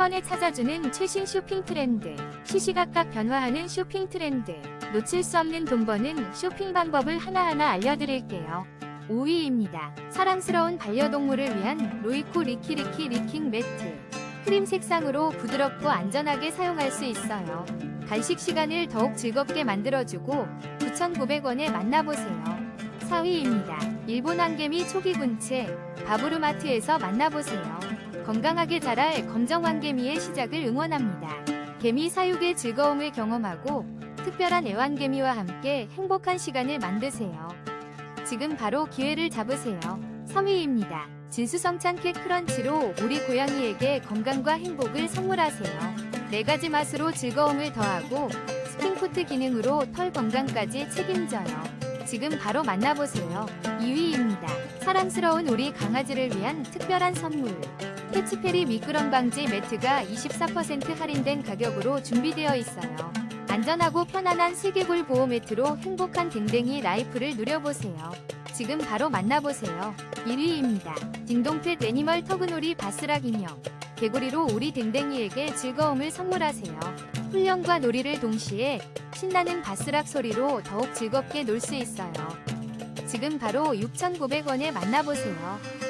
번에 찾아주는 최신 쇼핑 트렌드. 시시각각 변화하는 쇼핑 트렌드. 놓칠 수 없는 돈 버는 쇼핑 방법을 하나하나 알려드릴게요. 5위입니다. 사랑스러운 반려동물을 위한 로이코 리키리키 리킹 매트. 크림 색상으로 부드럽고 안전하게 사용할 수 있어요. 간식 시간을 더욱 즐겁게 만들어주고 9,900원에 만나보세요. 4위입니다. 일본 안개미 초기군체 바브루마트에서 만나보세요. 건강하게 자랄 검정 왕개미의 시작을 응원합니다. 개미 사육의 즐거움을 경험하고 특별한 애완개미와 함께 행복한 시간을 만드세요. 지금 바로 기회를 잡으세요. 3위입니다. 진수성찬 캣 크런치로 우리 고양이에게 건강과 행복을 선물하세요. 네 가지 맛으로 즐거움을 더하고 스킨코트 기능으로 털 건강까지 책임져요. 지금 바로 만나보세요. 2위입니다. 사랑스러운 우리 강아지를 위한 특별한 선물. 캐치페리 미끄럼 방지 매트가 24% 할인된 가격으로 준비되어 있어요. 안전하고 편안한 슬개골 보호 매트로 행복한 댕댕이 라이프를 누려보세요. 지금 바로 만나보세요. 1위입니다. 딩동펫 애니멀 터그놀이 바스락 인형. 개구리로 우리 댕댕이에게 즐거움을 선물하세요. 훈련과 놀이를 동시에 신나는 바스락 소리로 더욱 즐겁게 놀 수 있어요. 지금 바로 6,900원에 만나보세요.